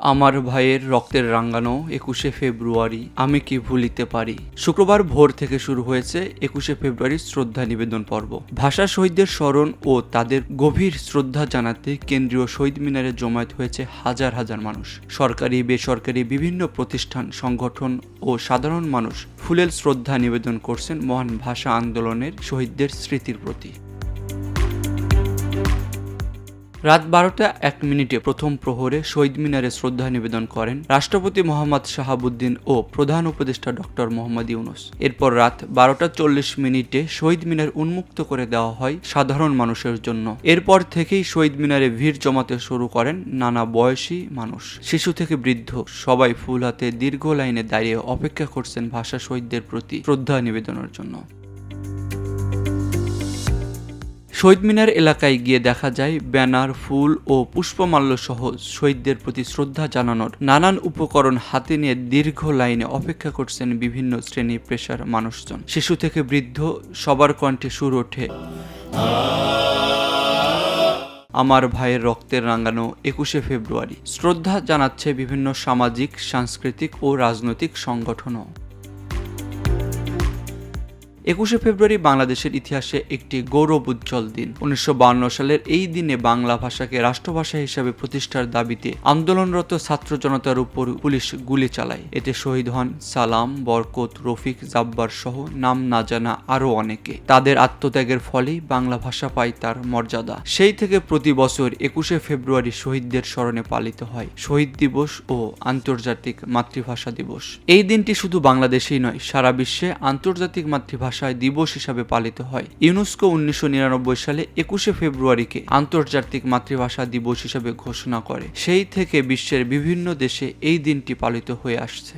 আমার ভাইয়ের রক্তের রাঙ্গানো একুশে ফেব্রুয়ারি আমি কি ভুলিতে পারি? শুক্রবার ভোর থেকে শুরু হয়েছে একুশে ফেব্রুয়ারি শ্রদ্ধা নিবেদন পর্ব। ভাষা শহীদদের স্মরণ ও তাদের গভীর শ্রদ্ধা জানাতে কেন্দ্রীয় শহীদ মিনারে জমায়েত হয়েছে হাজার হাজার মানুষ। সরকারি, বেসরকারি বিভিন্ন প্রতিষ্ঠান, সংগঠন ও সাধারণ মানুষ ফুলেল শ্রদ্ধা নিবেদন করছেন মহান ভাষা আন্দোলনের শহীদদের স্মৃতির প্রতি। রাত বারোটা এক মিনিটে প্রথম প্রহরে শহীদ মিনারে শ্রদ্ধা নিবেদন করেন রাষ্ট্রপতি মোহাম্মদ শাহাবুদ্দিন ও প্রধান উপদেষ্টা ডক্টর মোহাম্মদ ইউনুস। এরপর রাত বারোটা চল্লিশ মিনিটে শহীদ মিনার উন্মুক্ত করে দেওয়া হয় সাধারণ মানুষের জন্য। এরপর থেকেই শহীদ মিনারে ভিড় জমাতে শুরু করেন নানা বয়সী মানুষ। শিশু থেকে বৃদ্ধ সবাই ফুল হাতে দীর্ঘ লাইনে দাঁড়িয়ে অপেক্ষা করছেন ভাষা শহীদদের প্রতি শ্রদ্ধা নিবেদনের জন্য। শহীদ মিনার এলাকায় গিয়ে দেখা যায় ব্যানার, ফুল ও পুষ্পমাল্য সহ শহীদদের প্রতি শ্রদ্ধা জানানোর নানান উপকরণ হাতে নিয়ে দীর্ঘ লাইনে অপেক্ষা করছেন বিভিন্ন শ্রেণি পেশার মানুষজন। শিশু থেকে বৃদ্ধ, সবার কণ্ঠে সুর ওঠে। আমার ভাইয়ের রক্তের রাঙানো একুশে ফেব্রুয়ারি। শ্রদ্ধা জানাচ্ছে বিভিন্ন সামাজিক, সাংস্কৃতিক ও রাজনৈতিক সংগঠনও। একুশে ফেব্রুয়ারি বাংলাদেশের ইতিহাসে একটি গৌরব উজ্জ্বল দিন। উনিশশো সালের এই দিনে বাংলা ভাষাকে রাষ্ট্রভাষা হিসেবে প্রতিষ্ঠার দাবিতে আন্দোলনরত ছাত্র জনতার উপর পুলিশ গুলি চালায়। এতে শহীদ হন সালাম, বরকত, রফিক, জাব্বার সহ নাম না জানা আরও অনেকে। তাদের আত্মত্যাগের ফলেই বাংলা ভাষা পায় তার মর্যাদা। সেই থেকে প্রতি বছর একুশে ফেব্রুয়ারি শহীদদের স্মরণে পালিত হয়। শহীদ দিবস ও আন্তর্জাতিক মাতৃভাষা দিবস। এই দিনটি শুধু বাংলাদেশেই নয়, সারা বিশ্বে আন্তর্জাতিক মাতৃভাষায় দিবস হিসাবে পালিত হয়। ইউনেস্কো উনিশশো নিরানব্বই সালে একুশে ফেব্রুয়ারিকে আন্তর্জাতিক মাতৃভাষা দিবস হিসাবে ঘোষণা করে। সেই থেকে বিশ্বের বিভিন্ন দেশে এই দিনটি পালিত হয়ে আসছে।